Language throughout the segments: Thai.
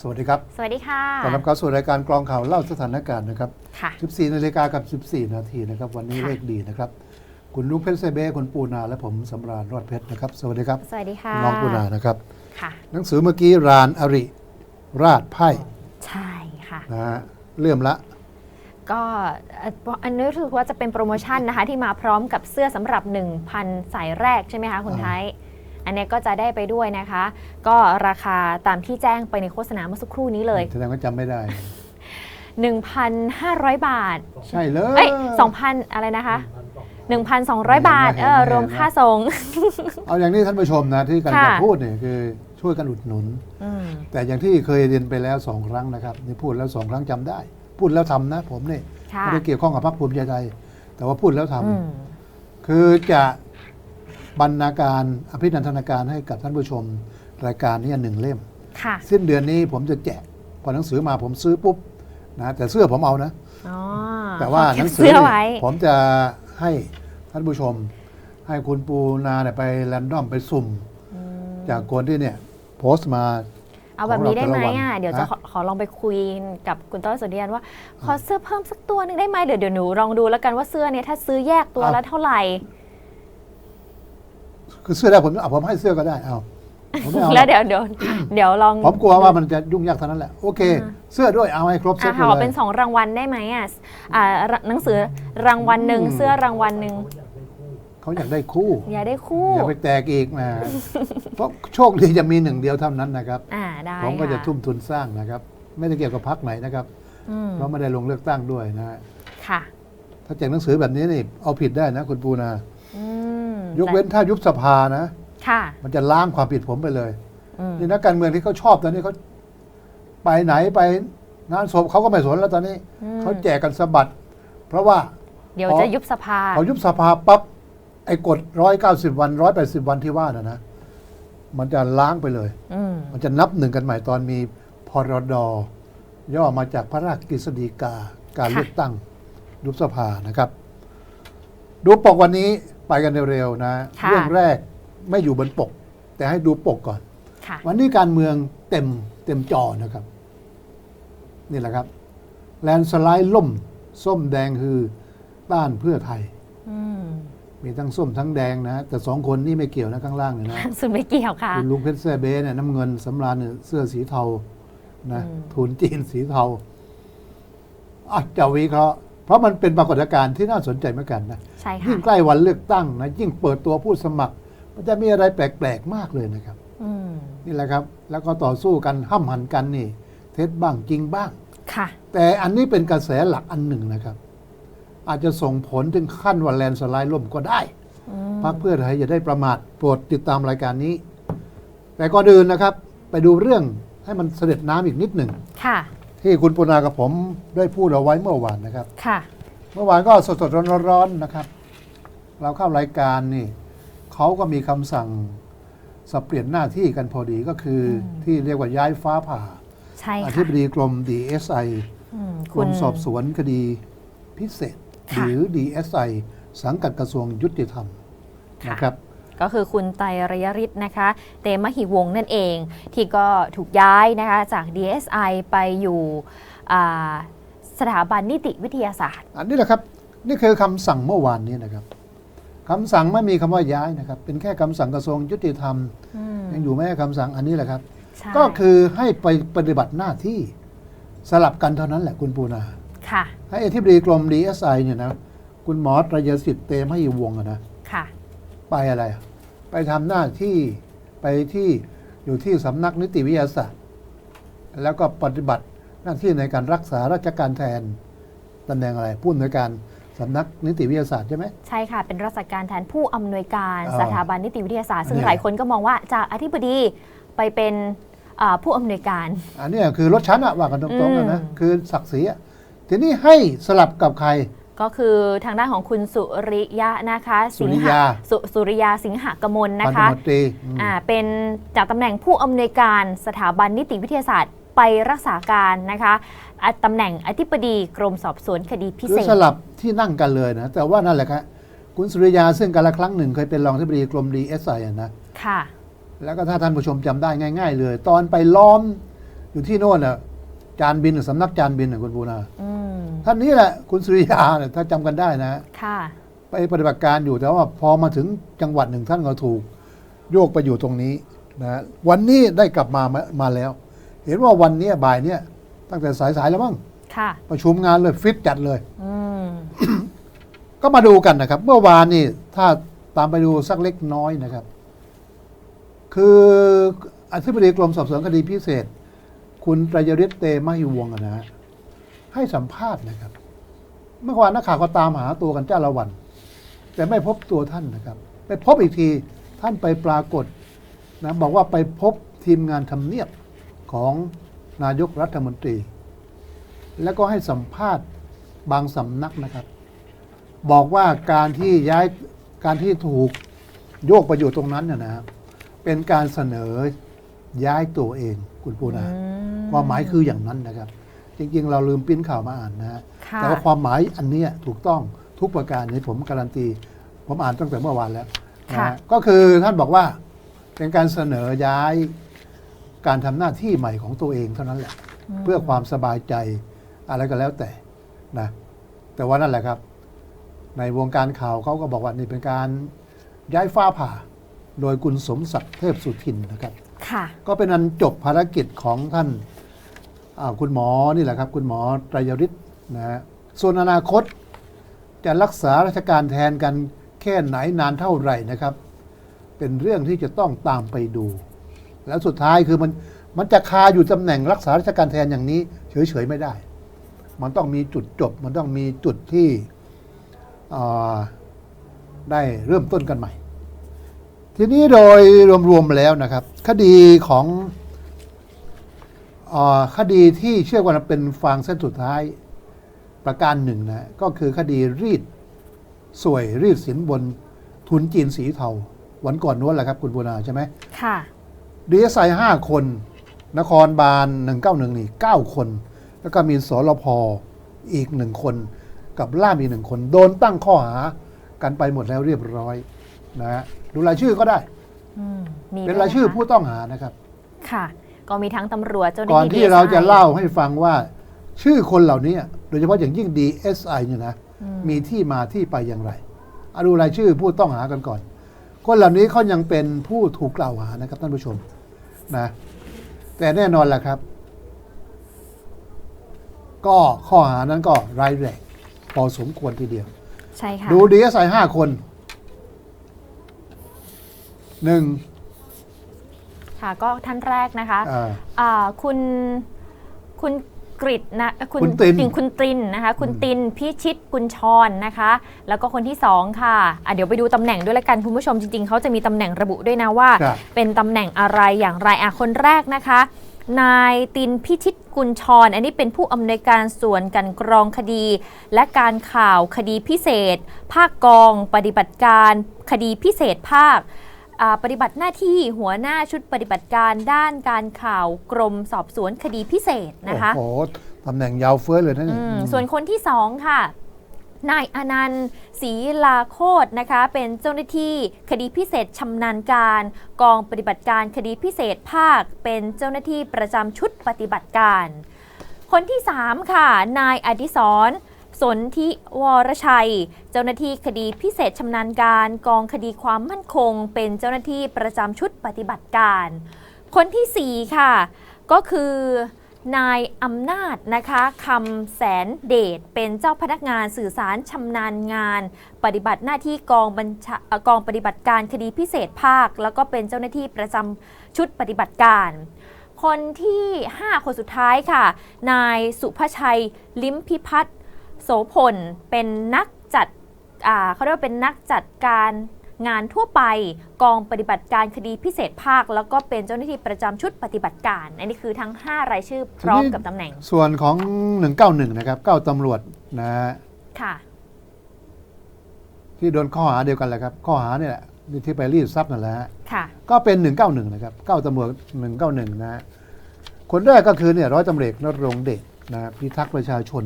สวัสดีครับ สวัสดีค่ะต้อนรับเข้าสู่รายการกรองข่าวเล่าสถานการณ์นะครับค่ะ14นาฬิกากับ 14 นาทีนะครับ วันนี้ค่ะเลขดีนะครับ คุณลุงเพชรเซเบ้คุณปูนา และผมสำราญรอดเพชรนะครับ สวัสดีครับ สวัสดีค่ะ น้องปูนานะครับ ค่ะ หนังสือเมื่อกี้รานอริ ราชไพ่ ใช่ค่ะนะฮะเลื่อมละก็เอ่ออันนี้รู้สึกว่าจะเป็นโปรโมชั่นนะคะ ที่มาพร้อมกับเสื้อสำหรับ 1,000สายแรกใช่ไหมคะคุณอ่าไทย อันนี้ก็จะได้ไปด้วยนะคะ ก็ราคาตามที่แจ้งไปในโฆษณาเมื่อสักครู่นี้เลย แสดงว่าจำไม่ได้ 1,500 บาท ใช่เลเอ้ยย2,000 อะไรนะคะ 1,200 บาทเห็นไหมเออเห็นไหมรวมค่าส่ง เอาอย่างนี้ท่านผู้ชมนะที่กำลังจะค่ะพูดเนี่ยคือช่วยกันอุดหนุนอืมแต่อย่างที่เคยเรียนไปแล้วสองครั้งนะครับนี่พูดแล้วสองครั้งจำได้ พูดแล้วทำนะ ผมเนี่ยค่ะไม่ได้เกี่ยวข้องกับพรรคภูมิใจไทยแต่ว่าพูดแล้วทำอืมคือจะ บรรณาการอภินันทนาการให้กับท่านผู้ชมรายการนี้หนึ่งเล่ม ค่ะ สิ้นเดือนนี้ผมจะแจกพอหนังสือมาผมซื้อปุ๊บนะแต่เสื้อผมเอานะ อ๋อแต่ว่าขอหเก็นับงสือเสื้อเนี่ยไว้ ผมจะให้ท่านผู้ชม ให้คุณปูนาเนี่ยไปแรนดอมไปสุ่มอืมจากคนที่เนี่ยโพสต์มา เอาแบบนี้ได้ไหมของเราแต่ละอะวันเดี๋ยวจะฮะขอขอลองไปคุยกับคุณต้อยสุริยันว่า ขอเสื้อเพิ่มสักตัวหนึงได้ไหมเดี๋ยวเดี๋ยวหนูลองดูแล้วกันว่าเสื้อเนี่ยถ้าซื้อแยกตัวละเท่าไหร่ คือเสื้อได้ผมเอาผมให้เสื้อก็ได้เอาผมไม่เอาแล้วเดี๋ยวเดี๋ยวเดี๋ยวลองผมกลัวว่ามันจะยุ่งยากเท่านั้นแหละโอเคอ่าเสื้อด้วยเอาให้ครบเซอะตขอเลเป็ยนสองรางวัลได้ไหมอะอ่าหนังสือรางวัลหนึ่งอืมเสื้อรางวัลหนึ่งเขาอยากได้คู่ อย่าได้คู่อย่าไปแตกอีกนะเพราะโชคดีจะมีหนึ่งเดียวเท่านั้นนะครับอ่าได้ผมก็จะค่ทุ่มทุนสร้างนะครับ ไม่ได้เกี่ยวกับพักไหนนะครับอืมเพราะไม่ได้ลงเลือกตั้งด้วยนะฮะค่ะ ถ้าแจกหนังสือแบบนี้นี่เอาผิดได้นะคุณปูนาอืม ยกเว้นถ้ายุบสภานะ ค่ะ มันจะล้างความผิดผมไปเลยอืมนี่นักการเมืองที่เขาชอบตอนนี้เขาไปไหนไปงานศพเขาก็ไม่สนแล้วตอนนี้อืม เขาแจกกันสะบัด เพราะว่า เดี๋ยวพอจะยุบสภา พอยุบสภาปั๊บไอ้กฎร้อยเก้าสิบวันร้อยแปดสิบวันที่ว่านะนะ มันจะล้างไปเลย อืม มันจะนับหนึ่งกันใหม่ตอนมีพรดย่อมาจากพระราชกฤษฎีกาการค่ะ เลือกตั้งยุบสภานะครับ ดูปกวันนี้ ไปกันเร็วๆนะ ค่ะ เรื่องแรกไม่อยู่บนปก แต่ให้ดูปกก่อน ค่ะ วันนี้การเมืองเต็มเต็มจอนะครับ นี่แหละครับ แลนด์สไลด์ล่ม ส้มแดงคือต้านเพื่อไทย อืมมีทั้งส้มทั้งแดงนะ แต่สองคนนี่ไม่เกี่ยวนะข้างล่างเนี่ยนะ สุดไม่เกี่ยวค่ะ คุณลุงเพชรแซ่เบ้เนี่ยน้ำเงินสำราญเนี่ยเสื้อสีเทานะอืม ทุนจีนสีเทาอะจะวิเคราะห์เพ ราะมันเป็นปรากฏการณ์ที่น่าสนใจเหมือนกันนะใช่ค่ะยิ่งใกล้วันเลือกตั้งนะยิ่งเปิดตัวผู้สมัคร มันจะมีอะไรแปลกๆมากเลยนะครับอืมนี่แหละครับ แล้วก็ต่อสู้กันห้ำหันกันนี่ เท็จบ้างจริงบ้างค่ะ แต่อันนี้เป็นกระแสหลักอันหนึ่งนะครับ อาจจะส่งผลถึงขั้นวันแลนด์สไลด์ล่มก็ได้อืมพรรคเพื่อไทยอย่าได้ประมาทโปรดติดตามรายการนี้ แต่ก่อนอื่นนะครับ ไปดูเรื่องให้มันเสด็จน้ำอีกนิดหนึ่งค่ะ ที่คุณปุณากับผมได้พูดเอาไว้เมื่อวานนะครับ ค่ะ เมื่อวานก็สดๆร้อนๆนะครับ เราเข้ารายการนี่เขาก็มีคำสั่งสับเปลี่ยนหน้าที่กันพอดีก็คืออมที่เรียกว่าย้ายฟ้าผ่า ใช่อค่ะธิบดีกรม DSI อืมกรมสอบสวนคดีพิเศษหค่ะรือ DSI สังกัดกระทรวงยุติธรรมค่ะ นะครับ ก็คือคุณไตรระยริศนะคะ เตมหิวงศ์นั่นเอง ที่ก็ถูกย้ายนะคะจาก DSI ไปอยู่อ่าสถาบันนิติวิทยาศาสตร์ อันนี้แหละครับ นี่คือคำสั่งเมื่อวานนี้นะครับคำสั่งไม่มีคำว่าย้ายนะครับ เป็นแค่คำสั่งกระทรวงยุติธรรมอืมยังอยู่ไม่ให้คำสั่งอันนี้แหละครับใช่ก็คือให้ไปปฏิบัติหน้าที่สลับกันเท่านั้นแหละคุณปูนาค่ะให้อธิบดีกรม DSI เนี่ยนะ คุณหมอตรยสิทธิ์เตมให้วงศ์อะนะ ค่ะ ไปอะไรอะ ไปทำหน้าที่ไปที่อยู่ที่สำนักนิติวิทยาศาสตร์ แล้วก็ปฏิบัติหน้าที่ในการรักษาราชการแทนตำแหน่งอะไรผู้อำนวยการสำนักนิติวิทยาศาสตร์ใช่ไหมใช่ค่ะ เป็นรัชการแทนผู้อำนวยการอ่าสถาบันนิติวิทยาศาสตร์ ซึ่งเนี่ยหลายคนก็มองว่าจากอธิบดีไปเป็นอ่าผู้อำนวยการ อันเนี้ยคือรถชั้นอะว่ากันตรงๆอะนะอืมคือศักดิ์ศรีอะทีนี้ให้สลับกับใคร ก็คือทางด้านของคุณสุริยะนะคะสุริหะยาสุสุริยาสิงหกมลพันะนตคะำรวจตรีอืมอ่าเป็นจากตำแหน่งผู้อำนวยการสถาบันนิติวิทยาศาสตร์ไปรักษาการนะคะอะตำแหน่งอธิบดีกรมสอบสวนคดีพิคืเศอษสลับที่นั่งกันเลยนะ แต่ว่านั่นแหละครับคุณสุริยาซึ่งกันละครั้งหนึ่งเคยเป็นรองที่บดีกรมดีเอสไอะนะค่ะ แล้วก็ถ้าท่านผู้ชมจำได้ง่าย ๆ เลย ตอนไปล้อมอยู่ที่โน่นน่ะ จานบินสำนักจานบินน่ะคุณปูนาอืมท่านนี้แหละคุณสุริยาเนี่ยถ้าจำกันได้นะ ค่ะ ไปปฏิบัติการอยู่แต่ว่าพอมาถึงจังหวัดหนึ่งท่านก็ถูก โยกไปอยู่ตรงนี้นะวันนี้ได้กลับมามามาแล้ว เห็นว่าวันเนี้ยบ่ายเนี้ยตั้งแต่สายๆแล้วมั้งค่ะ ประชุมงานเลยฟิตจัดเลย อืม ก็มาดูกันนะครับ เมื่อวานนี่ถ้าตามไปดูสักเล็กน้อยนะครับ คืออธิบดีกรมสอบสวนคดีพิเศษ คุณตรยฤทธิ์เตมหิวงนะฮะให้สัมภาษณ์นะครับ เมื่อวานนักข่าวก็ตามหาตัวกันจ้าละวัน แต่ไม่พบตัวท่านนะครับ ไปพบอีกทีท่านไปปรากฏนะบอกว่าไปพบทีมงานทำเนียบของนายกรัฐมนตรี แล้วก็ให้สัมภาษณ์บางสำนักนะครับ บอกว่าการที่ย้ายการที่ถูกโยกไปอยู่ตรงนั้นเนี่ยนะครับเป็นการเสนอย้ายตัวเองคุณปูนา ความหมายคืออย่างนั้นนะครับ จริงๆ เราลืมปริ้นข่าวมาอ่านนะฮะค่ะแต่ว่าความหมายอันเนี้ยถูกต้องทุกประการนี้ผมการันตี ผมอ่านตั้งแต่เมื่อวานแล้วนะค่ะฮะก็คือท่านบอกว่าเป็นการเสนอย้ายการทำหน้าที่ใหม่ของตัวเองเท่านั้นแหละ เพื่อความสบายใจอะไรก็แล้วแต่นะแต่ว่านั่นแหละครับ ในวงการข่าวเขาก็บอกว่านี่เป็นการย้ายฟ้าผ่า โดยคุณสมศักดิ์เทพสุทินนะครับค่ะก็เป็นอันจบภารกิจของท่านอ่า คุณหมอนี่แหละครับ คุณหมอไตรยฤทธิ์นะฮะส่วนอนาคตจะรักษาราชการแทนกันแค่ไหนนานเท่าไหร่นะครับ เป็นเรื่องที่จะต้องตามไปดู แล้วสุดท้ายคือมันมันจะคาอยู่ตำแหน่งรักษาราชการแทนอย่างนี้ เฉยๆไม่ได้ มันต้องมีจุดจบ มันต้องมีจุดที่อ่าได้เริ่มต้นกันใหม่ ทีนี้โดยรวมๆแล้วนะครับ คดีของ คดีที่เชื่อว่าเป็นฟางเส้นสุดท้ายประการหนึ่งนะก็คือคดีรีดสวยรีดสินบนทุนจีนสีเทาวันก่อนนู้นแหละครับ คุณบูนาใช่ไหมค่ะดีเอสไอห้าคน นครบาลหนึ่งเก้าหนึ่งนี่เก้าคน แล้วก็มีสรพอีกหนึ่งคน กับล่ามอีกหนึ่งคน โดนตั้งข้อหากันไปหมดแล้วเรียบร้อยนะฮะดูรายชื่อก็ได้อืมมีเป็นด้วยรายชื่อนะคะผู้ต้องหานะครับ ค่ะ ก็มีทั้งตำรวจเจ้าหน้าก่อนที่ที่เราจะ DSI เล่าให้ฟังว่า ชื่อคนเหล่านี้โดยเฉพาะอย่างยิ่ง DSI เนี่ยนะอืมมีที่มาที่ไปอย่างไรเอาดูรายชื่อผู้ต้องหากันก่อน คนเหล่านี้เขายังเป็นผู้ถูกกล่าวหานะครับท่านผู้ชมนะแต่แน่นอนแหละครับ ก็ข้อหานั้นก็ร้ายแรงพอสมควรทีเดียว ใช่ค่ะ ดูดีเอสไอห้าคนหนึ่ง ค่ะก็ท่านแรกนะคะอ่า อ่าคุณคุณกริตนะเอ่อคุณตินจริงคุณตรินนะคะคุณตินพิชิตกุลชรนะคะ แล้วก็คนที่สองค่ะอะ เดี๋ยวไปดูตำแหน่งด้วยละกันคุณผู้ชมจริงๆ เขาจะมีตำแหน่งระบุด้วยนะว่า ครับ เป็นตำแหน่งอะไรอย่างไรอะคนแรกนะคะ นายตินพิชิตกุลชร อันนี้เป็นผู้อำนวยการส่วนการกรองคดี และการข่าวคดีพิเศษ ภาคกอง ปฏิบัติการคดีพิเศษภาคอ่า ปฏิบัติหน้าที่หัวหน้าชุดปฏิบัติการด้านการข่าวกรมสอบสวนคดีพิเศษนะคะโอ้โหตำแหน่งยาวเฟ้ยเลยนะนี่อืมอืมส่วนคนที่สองค่ะนายอนันต์ศรีลาโคตรนะคะ เป็นเจ้าหน้าที่คดีพิเศษชำนาญการ กองปฏิบัติการคดีพิเศษภาค เป็นเจ้าหน้าที่ประจำชุดปฏิบัติการ คนที่ 3 ค่ะ นายอดิศร สนธิวรชัย เจ้าหน้าที่คดีพิเศษชำนาญการกองคดีความมั่นคง เป็นเจ้าหน้าที่ประจำชุดปฏิบัติการ คนทีสี่ 4 ค่ะ ก็คือนายอำนาจนะคะคำแสนเดชเป็นเจ้าพนักงานสื่อสารชำนาญงาน ปฏิบัติหน้าที่กองบัญชากองปฏิบัติการคดีพิเศษภาค แล้วก็เป็นเจ้าหน้าที่ประจำชุดปฏิบัติการ คนที่ 5 คนสุดท้ายค่ะ นายสุภชัย ลิมพิพัฒน์ สพลเป็นนักจัดอ่าเขาเรียกว่าเป็นนักจัดการงานทั่วไปกองปฏิบัติการคดีพิเศษภาค แล้วก็เป็นเจ้าหน้าที่ประจำชุดปฏิบัติการ อันนี้คือทั้ง 5 รายชื่อพร้อมกับตำแหน่ง ส่วนของ 191 นะครับเก้าตำรวจนะฮะค่ะ ที่โดนข้อหาเดียวกันแหละครับ ข้อหาเนี่ยแหละที่ไปรีดทรัพย์นั่นแหละฮะค่ะ ก็เป็น 191 นะครับเก้าตำรวจ 191 นะฮะคนแรกก็คือเนี่ยร้อยตำรวจนรงค์เดชนะฮะพิทักษ์ประชาชน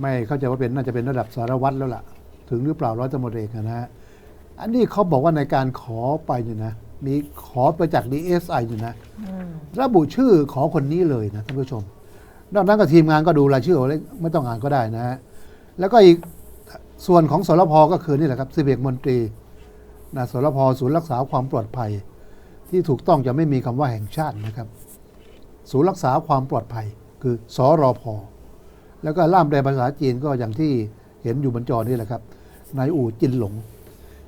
ไม่เข้าใจว่าเป็นน่าจะเป็นระดับสารวัตรแล้วล่ะ ถึงหรือเปล่าร้อยตำรวจเอกอะนะฮะอันนี้เขาบอกว่าในการขอไปเนี่ยนะ มีขอไปจาก DSI อยู่นะอืมระบุชื่อของคนนี้เลยนะท่านผู้ชมนอกนั้นก็ทีมงานก็ดูรายชื่อเอาเลยไม่ต้องอ่านก็ได้นะฮะแล้วก็อีกส่วนของสรพก็คือนี่แหละครับสิบเอกมนตรีนะสรพศูนย์รักษาความปลอดภัย ที่ถูกต้องจะไม่มีคำว่าแห่งชาตินะครับ ศูนย์รักษาความปลอดภัย คือสรพ แล้วก็ล่ามแปลภาษาจีนก็อย่างที่เห็นอยู่บนจอนี่แหละครับนายอู่จินหลง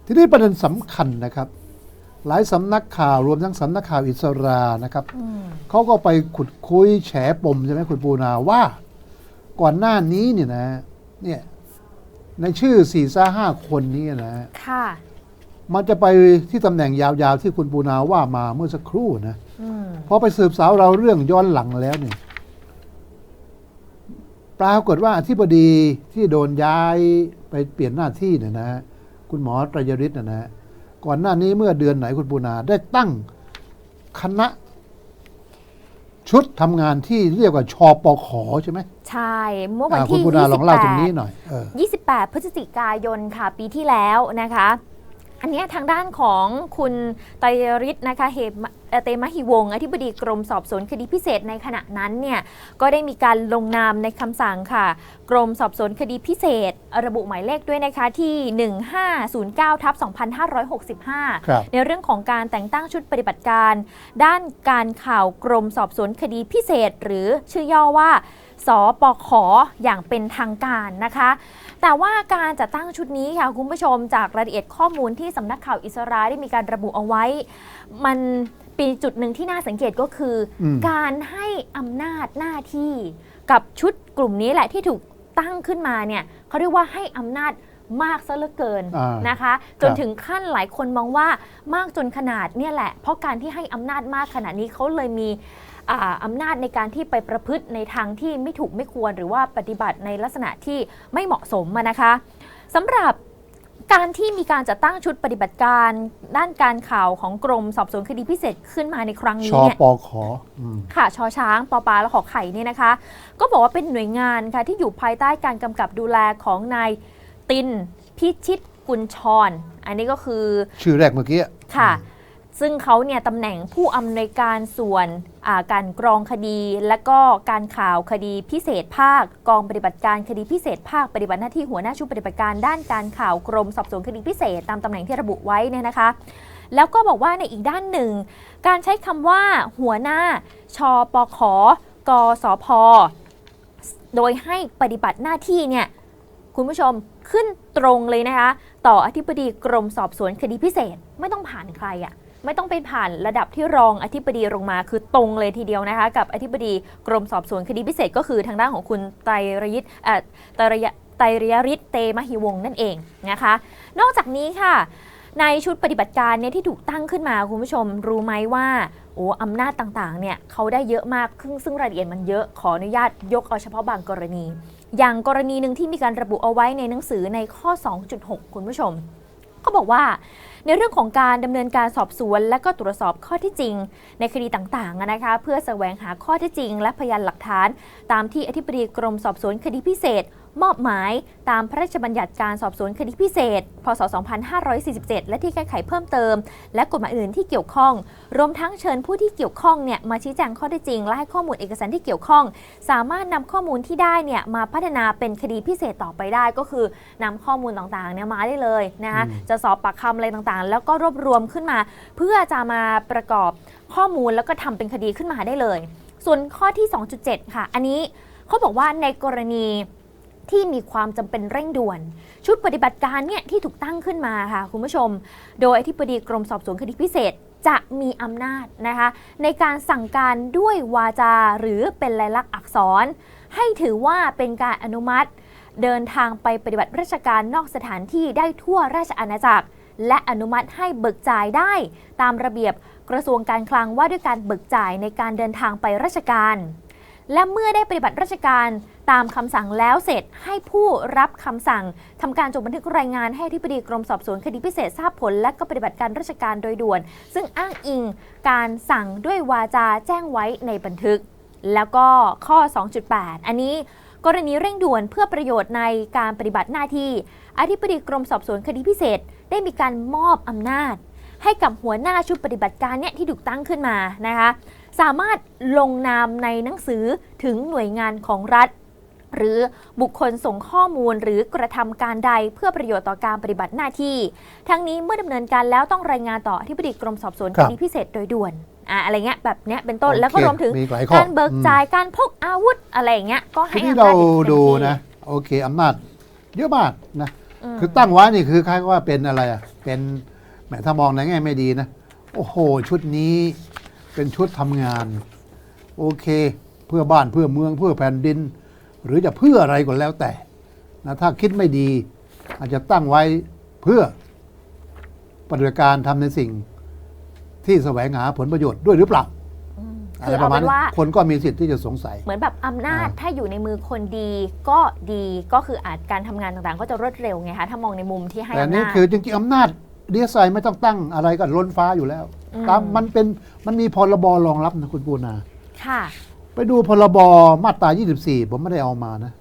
ทีนี้ประเด็นสำคัญนะครับ หลายสำนักข่าวรวมทั้งสำนักข่าวอิสรานะครับอืมเขาก็ไปขุดคุยแฉปมใช่ไหมคุณปูนาว่า ก่อนหน้านี้เนี่ยนะเนี่ยในชื่อสี่ซ่าห้าคนนี้นะค่ะมันจะไปที่ตำแหน่งยาวๆที่คุณปูนาว่ามาเมื่อสักครู่นะอืมพอไปสืบสาวเราเรื่องย้อนหลังแล้วเนี่ย ปรากฏว่าอธิบดีที่โดนย้ายไปเปลี่ยนหน้าที่เนี่ยนะคุณหมอตรยฤทธิ์นะนะก่อนหน้านี้เมื่อเดือนไหนคุณปูนาได้ตั้งคณะชุดทำงานที่เรียกว่าชอปขใช่ไหมใช่ เมื่อวันอ่าคุณที่ปูนาลองเล่าตรงนี้28หน่อยเออ28 พฤศจิกายนค่ะ ปีที่แล้วนะคะ อันเนี้ยทางด้านของคุณไตรฤทธิ์นะคะเหม เอ่อเตมหิวงศ์อธิบดีกรมสอบสวนคดีพิเศษในขณะนั้นเนี่ยก็ได้มีการลงนามในคำสั่งค่ะ กรมสอบสวนคดีพิเศษ ระบุหมายเลขด้วยนะคะที่ 1509ทับ2565ครับในเรื่องของการแต่งตั้งชุดปฏิบัติการ ด้านการข่าวกรมสอบสวนคดีพิเศษ หรือชื่อย่อว่าสปขอย่างเป็นทางการนะคะ แต่ว่าการจัดตั้งชุดนี้ค่ะคุณผู้ชมจากรายละเอียดข้อมูลที่สำนักข่าวอิสราได้มีการระบุเอาไว้ มันเป็นจุดหนึ่งที่น่าสังเกตก็คืออม การให้อำนาจหน้าที่กับชุดกลุ่มนี้แหละที่ถูกตั้งขึ้นมาเนี่ยเขาเรียกว่าให้อำนาจมากซะเหลือเกินอ่านนะคะ จนถึงขั้นหลายคนมองว่ามากจนขนาดเนี่ยแหละ เพราะการที่ให้อำนาจมากขนาดนี้เขาเลยมีอ่าอำนาจในการที่ไปประพฤติในทางที่ไม่ถูกไม่ควร หรือว่าปฏิบัติในลักษณะที่ไม่เหมาะสมอะนะคะ สำหรับ การที่มีการจัดตั้งชุดปฏิบัติการ ด้านการข่าวของกรมสอบสวนคดีพิเศษขึ้นมาในครั้งชนี้อเนี่ยปขอืม ค่ะชอช้างปอปลาและขอไข่เนี่ยนะคะ ก็บอกว่าเป็นหน่วยงานค่ะที่อยู่ภายใต้การกำกับดูแลของนายตินพิชิตกุลชรอันนี้ก็คือ ชื่อแรกเมื่อกี้ ค่ะ ซึ่งเขาเนี่ยตำแหน่งผู้อำนวยการส่วนาการกรองคดี และก็การข่าวคดีพิเศษภาค กองปฏิบัติการคดีพิเศษภาคปฏิบัติหน้าที่หัวหน้าชุดปฏิบัติการด้านการข่าวกรมสอบสวนคดีพิเศษตามตำแหน่งที่ระบุไว้เนี่ยนะคะ แล้วก็บอกว่าในอีกด้านหนึ่ง การใช้คำว่าหัวหน้าชปขกสพโดยให้ปฏิบัติหน้าที่เนี่ยคุณผู้ชมขึ้นตรงเลยนะคะ ต่ออธิบดีกรมสอบสวนคดีพิเศษไม่ต้องผ่านใครอะ่ะ ไม่ต้องไปผ่านระดับที่รองอธิบดีลงมา คือตรงเลยทีเดียวนะคะ กับอธิบดีกรมสอบสวนคดีพิเศษก็คือทางด้านของคุณไตรยิตรไตรยไตรยฤทธิ์เตมหิวงนั่นเองนะคะ นอกจากนี้ค่ะ ในชุดปฏิบัติการเนี่ยที่ถูกตั้งขึ้นมาคุณผู้ชมรู้ไหมว่าโอ้อำนาจต่างๆ เนี่ยเขาได้เยอะมากซึ่งซึ่งรายละเอียดมันเยอะขออนุญาตยกเอาเฉพาะบางกรณี อย่างกรณีหนึ่งที่มีการระบุเอาไว้ในหนังสือในข้อ 2.6 คุณผู้ชมเขาบอกว่า ในเรื่องของการดำเนินการสอบสวน และก็ตรวจสอบข้อที่จริง ในคดีต่างๆนะคะ เพื่อแสวงหาข้อที่จริง และพยานหลักฐาน ตามที่อธิบดีกรมสอบสวนคดีพิเศษ มอบหมายตามพระราชบัญญัติการสอบสวนคดีพิเศษ พศ 2547 และที่แก้ไขเพิ่มเติม และกฎหมายอื่นที่เกี่ยวข้อง รวมทั้งเชิญผู้ที่เกี่ยวข้องเนี่ยมาชี้แจงข้อเท็จจริง และให้ข้อมูลเอกสารที่เกี่ยวข้อง สามารถนำข้อมูลที่ได้เนี่ยมาพัฒนาเป็นคดีพิเศษต่อไปได้ ก็คือนำข้อมูลต่างๆเนี่ยมาได้เลยนะคะอืมจะสอบปากคำอะไรต่างๆ แล้วก็รวบรวมขึ้นมา เพื่อจะมาประกอบข้อมูลแล้วก็ทำเป็นคดีขึ้นมาได้เลย ส่วนข้อที่ 2.7 ค่ะ อันนี้เขาบอกว่าในกรณี ที่มีความจำเป็นเร่งด่วน ชุดปฏิบัติการเนี่ยที่ถูกตั้งขึ้นมาค่ะคุณผู้ชม โดยอธิบดีกรมสอบสวนคดีพิเศษจะมีอำนาจนะคะในการสั่งการด้วยวาจาหรือเป็นลายลักษณ์อักษร ให้ถือว่าเป็นการอนุมัติ เดินทางไปปฏิบัติราชการนอกสถานที่ได้ทั่วราชอาณาจักร และอนุมัติให้เบิกจ่ายได้ ตามระเบียบกระทรวงการคลังว่าด้วยการเบิกจ่ายในการเดินทางไปราชการ และเมื่อได้ปฏิบัติราชการตามคำสั่งแล้วเสร็จให้ผู้รับคำสั่งทำการจดบันทึกรายงานให้ที่ปดีกรมสอบสวนคดีพิเศษทราบผล และก็ปฏิบัติการราชการโดยด่วน ซึ่งอ้างอิงการสั่งด้วยวาจาแจ้งไว้ในบันทึก แล้วก็ข้อ 2.8 อันนี้กรณีเร่งด่วนเพื่อประโยชน์ในการปฏิบัติหน้าที่ อธิบดีกรมสอบสวนคดีพิเศษ ได้มีการมอบอำนาจ ให้กับหัวหน้าชุดปฏิบัติการเนี่ยที่ถูกตั้งขึ้นมานะคะ สามารถลงนามในหนังสือถึงหน่วยงานของรัฐ หรือบุคคลส่งข้อมูลหรือกระทำการใดเพื่อประโยชน์ต่อการปฏิบัติหน้าที่ ทั้งนี้เมื่อดำเนินการแล้วต้องรายงานต่ออธิบดีกรมสอบสวนครัคบดีพิเศษโดยด่วนอะอะไรเงี้ยแบบเนี้ยเป็นต้นโอเคแล้วก็รวมถึงมีหลายข้อการเบิกอืมจ่ายการพกอาวุธอะไรอย่างเงี้ยก็ทีให้นี้อำนาเราจเต็มที่ดูนะโอเคอำนาจเยอะมากนะมคือตั้งไว้นี่คือคล้ายๆว่าเป็นอะไรอะเป็นแหมถ้ามองในแง่ไม่ดีนะ โอ้โห ชุดนี้ เป็นชุดทำงาน โอเค เพื่อบ้านเพื่อเมืองเพื่อแผ่นดิน หรือจะเพื่ออะไรก็แล้วแต่นะถ้าคิดไม่ดี อาจจะตั้งไว้เพื่อปฏิบัติการทำในสิ่งที่แสวงหาผลประโยชน์ด้วยหรือเปล่าอืมอะคืไรอปเอาระมาณเป็นนี้ว่าคนก็มีสิทธิ์ที่จะสงสัย เหมือนแบบอำนาจอ่าถ้าอยู่ในมือคนดีก็ดีก็คืออาจการทำงานต่างๆ ก็จะรวดเร็วไงคะถ้ามองในมุมที่ให้แต่อำนี่นาจคือจริงๆอำนาจดีไซน์ไม่ต้องตั้งอะไรก็ล้นฟ้าอยู่แล้วอืม ตามมันเป็นมันมีพรบรองรับนะคุณปูนา ค่ะ ไปดูพรบมาตรา 24 ผมไม่ได้เอามานะ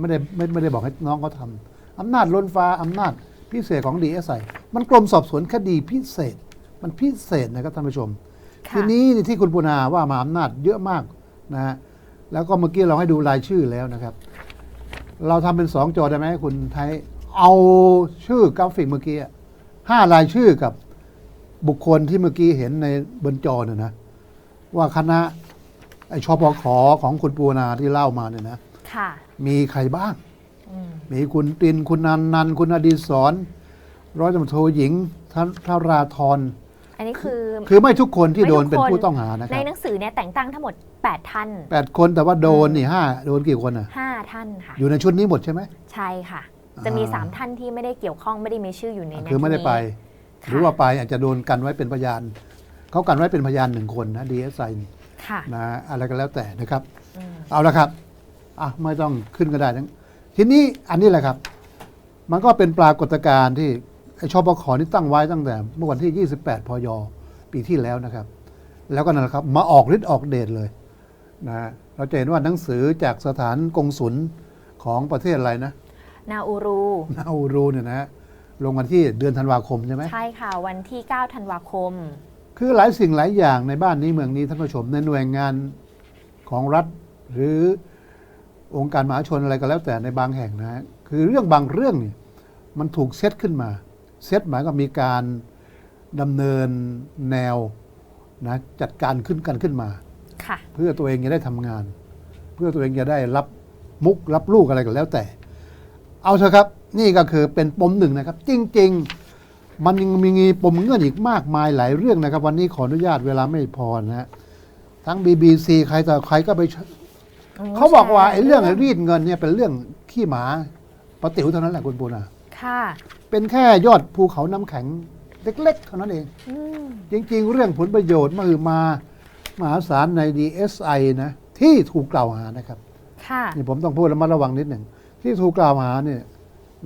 ไม่ได้ไม่ไม่ได้บอกให้น้องเขาทำอำนาจล้นฟ้าอำนาจพิเศษของดีเอสไอมันกรมสอบสวนคดีพิเศษ มันพิเศษนะครับท่านผู้ชม ค่ะ ทีนี้ที่คุณปูนาว่ามาอำนาจเยอะมากนะฮะแล้วก็เมื่อกี้เราให้ดูรายชื่อแล้วนะครับ เราทำเป็นสองจอได้ไหมคุณไทยเอาชื่อกราฟิกเมื่อกี้อะห้ารายชื่อกับ บุคคลที่เมื่อกี้เห็นในบนจอเนี่ยนะ ว่าคณะไอชปขของคุณปูนาที่เล่ามาเนี่ยนะค่ะมีใครบ้างอืมมีคุณตินคุณนันนันท์คุณอดีศรร้อยตำรวจโทหญิงทัทราธรอันนี้คือคือไม่ทุกคนที่โดนไม่ทุกเป็นคนผู้ต้องหานะคในรับหนังสือเนี่ยแต่งตั้งทั้งหมด 8 ท่านแปดคนแต่ว่าโดนนี่ห้าโดนกี่คนอะ5ท่านค่ะ อยู่ในชุดนี้หมดใช่ไหมใช่ค่ะ จะมีอ่า3ท่านที่ไม่ได้เกี่ยวข้องไม่ได้มีชื่ออยู่ในนั้นคือไม่ได้ไปค่ะ หรือว่าไปอาจจะโดนกันไว้เป็นพยานเขากันไว้เป็นพยานหนึ่งคนนะดีเอสไอนี่ค่ะนะอะไรก็แล้วแต่นะครับอืมเอาละครับอะไม่ต้องขึ้นก็ได้ทั้งทีนี้อันนี้แหละครับ มันก็เป็นปรากฏการณ์ที่ไอชปขนี่ตั้งไว้ตั้งแต่ เมื่อวันที่ 28 พย ปีที่แล้วนะครับ แล้วก็นั่นแหละครับ มาออกฤทธิ์ออกเดชเลยนะฮะเราจะเห็นว่าหนังสือจากสถานกงศุลของประเทศอะไรนะ นาอูรู นาอูรูเนี่ยนะฮะ ลงวันที่เดือนธันวาคมใช่ไหมใช่ค่ะวันที่ 9 ธันวาคม คือหลายสิ่งหลายอย่างในบ้านนี้เมืองนี้ท่านผู้ชมในหน่วยงานของรัฐ หรือองค์การมหาชนอะไรก็แล้วแต่ในบางแห่งนะฮะคือเรื่องบางเรื่องนี่มันถูกเซตขึ้นมาเซตหมายก็มีการดำเนินแนวนะจัดการขึ้นกันขึ้นมาค่ะเพื่อตัวเองจะได้ทำงาน เพื่อตัวเองจะได้รับมุกรับลูกอะไรก็แล้วแต่ เอาเถอะครับ นี่ก็คือเป็นปมหนึ่งนะครับ จริง ๆ มันยังมีปมเงื่อนอีกมากมายหลายเรื่องนะครับ วันนี้ขออนุญาตเวลาไม่พอนะฮะทั้ง BBC ใครต่อใครก็ไป เขาบอกว่าไอ้เรื่องไอ้รีดเงินเนี่ยเป็นเรื่องขี้หมาปะติ๋วเท่านั้นแหละคุณปูนาค่ะ เป็นแค่ยอดภูเขาน้ำแข็งเล็กๆเท่านั้นเองอืมจริง ๆ เรื่องผลประโยชน์มหึมามหาศาลใน DSI นะที่ถูกกล่าวหานะครับ ค่ะนี่ผมต้องพูดระมัดระวังนิดหนึ่งที่ถูกกล่าวหาเนี่ย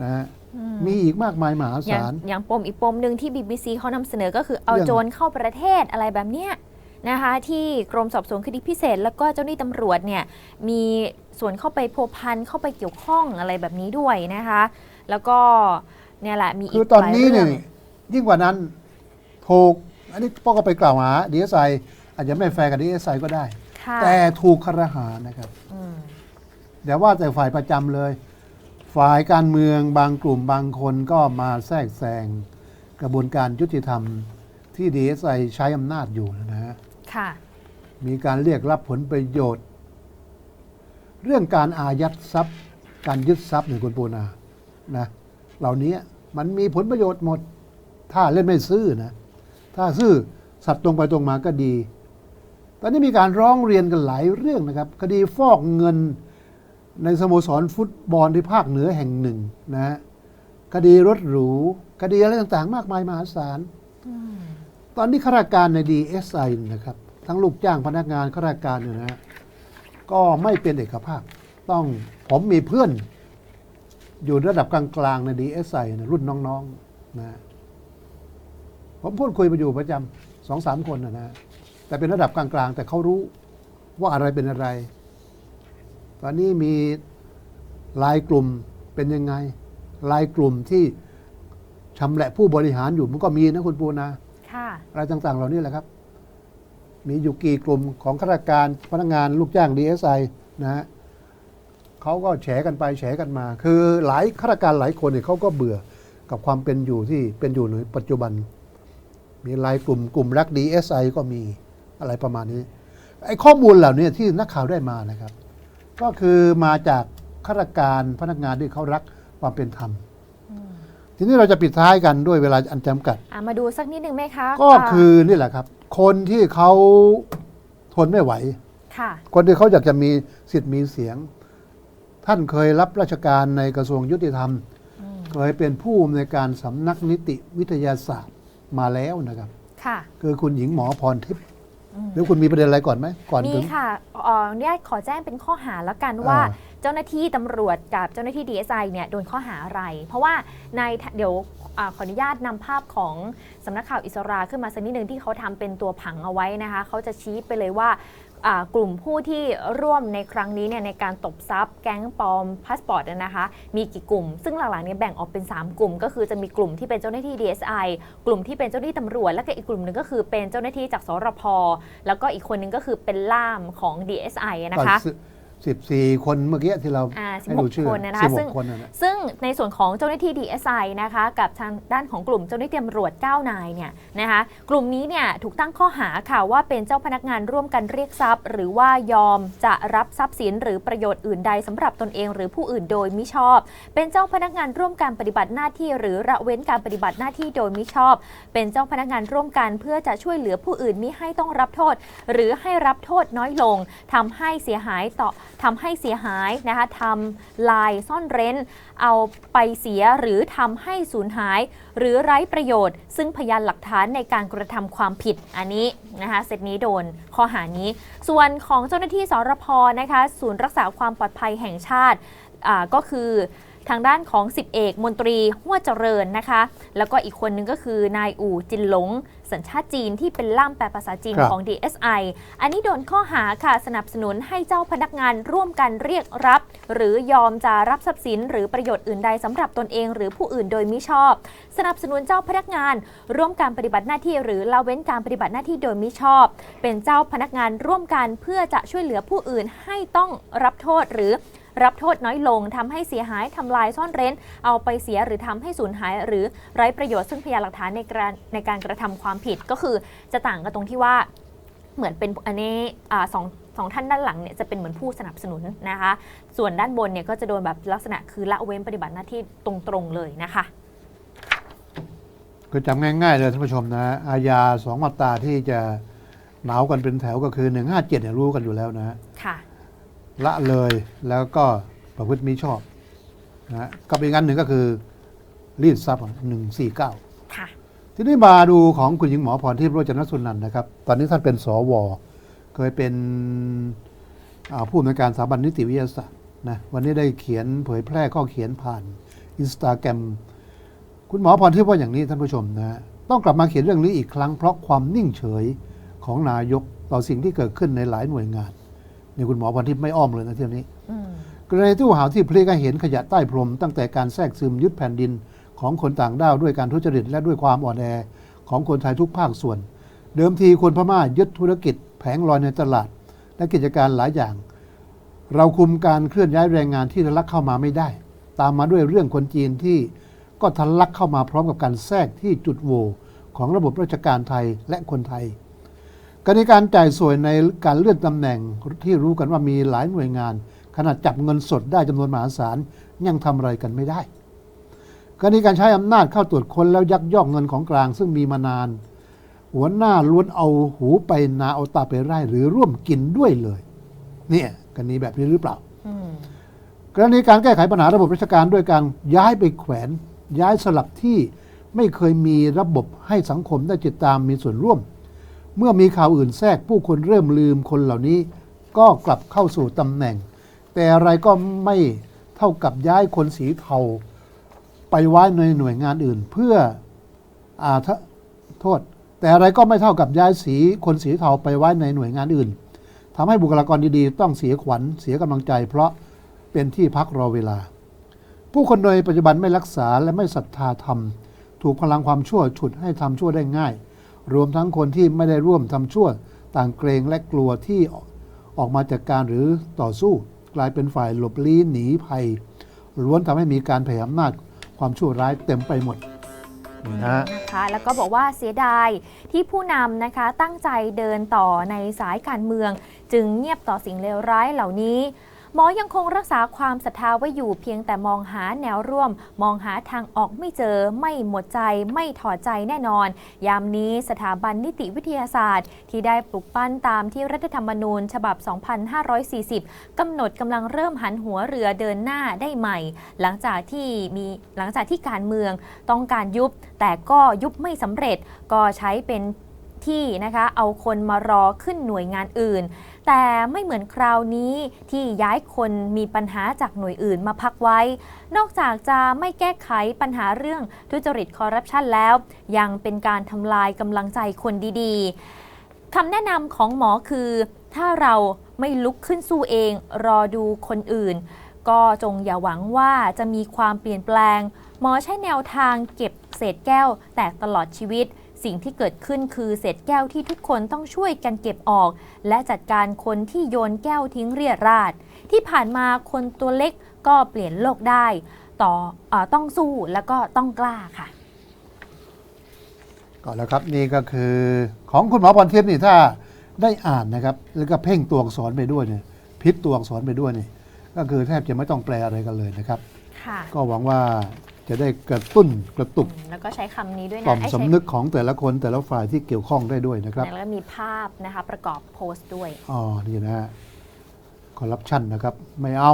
นะฮะอืมีอีกมากมายมหาอย่างศาล อย่างปมอีกปมหนึ่งที่ BBC เขานำเสนอก็คือเอาเรื่องโจรเข้าประเทศอะไรแบบเนี้ยนะคะที่กรมสอบสวนคดีพิเศษ แล้วก็เจ้าหน้าที่ตำรวจเนี่ยมีส่วนเข้าไปพัวพันเข้าไปเกี่ยวข้องอะไรแบบนี้ด้วยนะคะ แล้วก็เนี่ยแหละมีอีกคือตอนหลายนี้เนี่ยรื่องยิ่งกว่านั้นถูกอันนี้พ่อก็ไปกล่าวหา DSI อาจจะไม่แฟร์กับ DSI ก็ได้ค่ะแต่ถูกคารหานะครับอืมอย่าว่าแต่ฝ่ายประจำเลย ฝ่ายการเมืองบางกลุ่มบางคนก็มาแทรกแซงกระบวนการยุติธรรมที่ DSI ใช้อำนาจอยู่นะฮะค่ะ มีการเรียกรับผลประโยชน์ เรื่องการอายัดทรัพย์ การยึดทรัพย์หนึ่งคุณปูนานะเหล่านี้มันมีผลประโยชน์หมด ถ้าเล่นไม่ซื่อนะ ถ้าซื่อสัตว์ตรงไปตรงมาก็ดี ตอนนี้มีการร้องเรียนกันหลายเรื่องนะครับ คดีฟอกเงิน ในสโมสรฟุตบอลที่ภาคเหนือแห่งหนึ่งนะฮะคดีรถหรู คดีอะไรต่างๆ มากมายมหาศาล ตอนนี้ข้าราชการใน DSI นะครับ ทั้งลูกจ้างพนักงานข้าราชการเนี่ยนะฮะก็ไม่เป็นเอกภาพ ต้องผมมีเพื่อน อยู่ระดับกลางๆใน DSI นะรุ่นน้องๆนะผมพูดคุยไปอยู่ประจำสองสามคนนะนะแต่เป็นระดับกลางๆ แต่เขารู้ว่าอะไรเป็นอะไร ตอนนี้มีลายกลุ่มเป็นยังไงลายกลุ่มที่ชำแหละผู้บริหารอยู่มันก็มีนะคุณปูนาค่ะอะไรต่างๆ เหล่านี้แหละครับ มีอยู่กี่กลุ่มของข้าราชการพนักงานลูกจ้าง DSI นะฮะเขาก็แฉกันไปแฉกันมา คือหลายข้าราชการหลายคนเนี่ยเขาก็เบื่อกับความเป็นอยู่ที่เป็นอยู่ในปัจจุบัน มีหลายกลุ่มกลุ่มรัก DSI ก็มีอะไรประมาณนี้ไอ้ข้อมูลเหล่านี้ที่นักข่าวได้มานะครับ ก็คือมาจากข้าราชการพนักงานที่เขารักความเป็นธรรม ทีนี้เราจะปิดท้ายกันด้วยเวลาอันจำกัด อะมาดูสักนิดหนึ่งไหมคะก็ะคือนี่แหละครับ คนที่เขาทนไม่ไหว ค่ะ คนที่เขาอยากจะมีสิทธิ์มีเสียง ท่านเคยรับราชการในกระทรวงยุติธรรมอืมเคยเป็นผู้อำนวยการสำนักนิติวิทยาศาสตร์มาแล้วนะครับ ค่ะ คือคุณหญิงหมอพรทิพย์อืม หรือคุณมีประเด็นอะไรก่อนไหมก่อนมีถึง ค่ะเอ่อเนี่ยขอแจ้งเป็นข้อหาแล้วกันว่า อ่า เจ้าหน้าที่ตำรวจกับเจ้าหน้าที่ DSI เนี่ยโดนข้อหาอะไร เพราะว่าในเดี๋ยวอขออนุญาตนำภาพของสำนักข่าวอิสราขึ้นมาสักนิดหนึ่งที่เขาทำเป็นตัวผังเอาไว้นะคะเขาจะชี้ไปเลยว่ากลุ่มผู้ที่ร่วมในครั้งนี้เนี่ยในการตบทรัพย์แก๊งปลอมพาสปอร์ตนะคะมีกี่กลุ่ม ซึ่งหลังๆเนี่ยแบ่งออกเป็น 3 กลุ่ม ก็คือจะมีกลุ่มที่เป็นเจ้าหน้าที่ DSI กลุ่มที่เป็นเจ้าหน้าที่ตำรวจ แล้วก็อีกกลุ่มหนึ่งก็คือเป็นเจ้าหน้าที่จากสรพแล้วก็อีกคนหนึงก็คือเป็นล่ามของ DSI นะคะ สิบสี่คนเมื่อกี้ที่เราอ่าให้ดูชื่อ16คนนะคะสิบหซึ่งกคนนะนะ ซึ่งในส่วนของเจ้าหน้าที่ DSI นะคะกับทางด้านของกลุ่มเจ้าหน้าที่ตำรวจ 9 นายเนี่ยนะคะกลุ่มนี้เนี่ยถูกตั้งข้อหาค่ะว่าเป็นเจ้าพนักงานร่วมกันเรียกทรัพย์ หรือว่ายอมจะรับทรัพย์สินหรือประโยชน์อื่นใดสำหรับตนเองหรือผู้อื่นโดยมิชอบ เป็นเจ้าพนักงานร่วมการปฏิบัติหน้าที่ หรือระเว้นการปฏิบัติหน้าที่โดยมิชอบ เป็นเจ้าพนักงานร่วมกันเพื่อจะช่วยเหลือผู้อื่นมิให้ต้องรับโทษ หรือให้รับโทษน้อยลงทำให้เสียหายต่อ ทำให้เสียหายนะคะทำลายซ่อนเร้น เอาไปเสียหรือทำให้สูญหาย หรือไร้ประโยชน์ ซึ่งพยานหลักฐานในการกระทำความผิดอันนี้นะคะเซตนี้โดนข้อหานี้ ส่วนของเจ้าหน้าที่สรพนะคะศูนย์รักษาความปลอดภัยแห่งชาติอ่าก็คือทางด้านของสิบเอกมนตรีหัวเจริญนะคะ แล้วก็อีกคนนึงก็คือนายอู่จินหลง สัญชาติจีนที่เป็นล่ามแปลภาษาจีนครับของ DSI อันนี้โดนข้อหาค่ะสนับสนุนให้เจ้าพนักงานร่วมกันเรียกรับ หรือยอมจะรับทรัพย์สิน หรือประโยชน์อื่นใดสำหรับตนเอง หรือผู้อื่นโดยมิชอบ สนับสนุนเจ้าพนักงาน ร่วมการปฏิบัติหน้าที่ หรือละเว้นการปฏิบัติหน้าที่โดยมิชอบ เป็นเจ้าพนักงานร่วมกันเพื่อจะช่วยเหลือผู้อื่นให้ต้องรับโทษหรือ รับโทษน้อยลงทำให้เสียหายทำลายซ่อนเร้น เอาไปเสียหรือทำให้สูญหาย หรือไร้ประโยชน์ซึ่งพยานหลักฐานในการในการกระทำความผิดก็คือจะต่างกันตรงที่ว่าเหมือนเป็นอันนี้อ่าสองสองท่านด้านหลังเนี่ยจะเป็นเหมือนผู้สนับสนุนนะคะ ส่วนด้านบนเนี่ยก็จะโดนแบบลักษณะคือละเว้นปฏิบัติหน้าที่ตรงๆเลยนะคะคือจำง่ายๆเลยท่านผู้ชมนะอาญาสองมาตราที่จะหนาวกันเป็นแถวก็คือ 157เนี่ยรู้กันอยู่แล้วนะค่ะ ละเลยแล้วก็ประพฤติมิชอบนะฮะกับอีกอันหนึ่งก็คือรีดทรัพย์หนึ่งสี่เก้าค่ะ ทีนี้มาดูของคุณหญิงหมอพรทิพย์โรจนสุนันท์นะครับ ตอนนี้ท่านเป็นสว เคยเป็นอ่าผู้อำนวยการสถาบันนิติวิทยาศาสตร์นะวันนี้ได้เขียนเผยแพร่ข้อเขียนผ่านอินสตาแกรมคุณหมอพรทิพย์ว่าอย่างนี้ท่านผู้ชมนะต้องกลับมาเขียนเรื่องนี้อีกครั้งเพราะความนิ่งเฉยของนายกต่อสิ่งที่เกิดขึ้นในหลายหน่วยงาน นี่คุณหมอพรทิพย์ไม่อ้อมเลยนะเที่ยวนี้อืมกรณีตู้หาวที่เพลกให้เห็นขยะใต้พรม ตั้งแต่การแทรกซึมยึดแผ่นดินของคนต่างด้าวด้วยการทุจริตและด้วยความอ่อนแอของคนไทยทุกภาคส่วน เดิมทีคนพม่ายึดธุรกิจ แผงลอยในตลาด และกิจการหลายอย่าง เราคุมการเคลื่อนย้ายแรงงานที่ทะลักเข้ามาไม่ได้ ตามมาด้วยเรื่องคนจีนที่ก็ทะลักเข้ามาพร้อมกับการแทรกที่จุดโหว่ของระบบราชการไทยและคนไทย การในการจ่ายสวยในการเลื่อนตำแหน่งที่รู้กันว่ามีหลายหน่วยงาน ขนาดจับเงินสดได้จำนวนมหาศาลยังทำอะไรกันไม่ได้การในการใช้อำนาจเข้าตรวจค้นแล้วยักยอกเงินของกลางซึ่งมีมานาน หัวหน้าล้วนเอาหูไปนาเอาตาไปไร่หรือร่วมกินด้วยเลย เนี่ยกันนี้แบบนี้หรือเปล่ากรณีการแก้ไขปัญหาระบบราชการด้วยการย้ายไปแขวน ย้ายสลับที่ไม่เคยมีระบบให้สังคมได้ติดตามมีส่วนร่วม เมื่อมีข่าวอื่นแทรกผู้คนเริ่มลืมคนเหล่านี้ ก็กลับเข้าสู่ตำแหน่ง แต่อะไรก็ไม่เท่ากับย้ายคนสีเทาไปไว้ในหน่วยงานอื่น เพื่ออาทโทษ แต่อะไรก็ไม่เท่ากับย้ายสีคนสีเทาไปไว้ในหน่วยงานอื่นทำให้บุคลากรดีๆ ต้องเสียขวัญเสียกำลังใจ เพราะเป็นที่พักรอเวลา ผู้คนโดยปัจจุบันไม่รักษาและไม่ศรัทธาธรรม ถูกพลังความชั่วฉุดให้ทำชั่วได้ง่าย รวมทั้งคนที่ไม่ได้ร่วมทำชั่ว ต่างเกรงและกลัวที่ออกมาจากการหรือต่อสู้ กลายเป็นฝ่ายหลบลี้หนีภัยล้วนทำให้มีการแผ่อำนาจความชั่วร้ายเต็มไปหมดนี่นะฮะนะคะแล้วก็บอกว่าเสียดายที่ผู้นำนะคะตั้งใจเดินต่อในสายการเมือง จึงเงียบต่อสิ่งเลวร้ายเหล่านี้ หมอยังคงรักษาความศรัทธาไว้อยู่เพียงแต่มองหาแนวร่วม มองหาทางออกไม่เจอ ไม่หมดใจ ไม่ถอดใจแน่นอน ยามนี้สถาบันนิติวิทยาศาสตร์ ที่ได้ปลุกปั้นตามที่รัฐธรรมนูญ ฉบับ 2540 กำหนดกำลังเริ่มหันหัวเรือเดินหน้าได้ใหม่ หลังจากที่มีหลังจากที่การเมืองต้องการยุบ แต่ก็ยุบไม่สำเร็จก็ใช้เป็นที่นะคะเอาคนมารอขึ้นหน่วยงานอื่น แต่ไม่เหมือนคราวนี้ที่ย้ายคนมีปัญหาจากหน่วยอื่นมาพักไว้ นอกจากจะไม่แก้ไขปัญหาเรื่องทุจริตคอร์รัปชันแล้ว ยังเป็นการทำลายกำลังใจคนดีๆคำแนะนำของหมอคือ ถ้าเราไม่ลุกขึ้นสู้เองรอดูคนอื่น ก็จงอย่าหวังว่าจะมีความเปลี่ยนแปลง หมอใช้แนวทางเก็บเศษแก้วแตกตลอดชีวิต สิ่งที่เกิดขึ้นคือเศษแก้วที่ทุกคนต้องช่วยกันเก็บออก และจัดการคนที่โยนแก้วทิ้งเรียราดที่ผ่านมาคนตัวเล็กก็เปลี่ยนโลกได้ ต่อเออต้องสู้แล้วก็ต้องกล้าค่ะก็แล้วครับนี่ก็คือของคุณหมอพรทิพย์นี่ถ้าได้อ่านนะครับ แล้วก็เพ่งตัวอักษรไปด้วยเนี่ยพิษตัวอักษรไปด้วยนี่ก็คือแทบจะไม่ต้องแปลอะไรกันเลยนะครับค่ะก็หวังว่า จะได้กระตุ้นกระตุกแล้วก็ใช้คำนี้ด้วยต่อนะมไอ้ใช้สำนึกของแต่ละคนแต่ละฝ่ายที่เกี่ยวข้องได้ด้วยนะครับแล้วก็มีภาพนะคะประกอบโพสต์ด้วย อ๋อนี่นะฮะคอร์รัปชันนะครับ ไม่เอา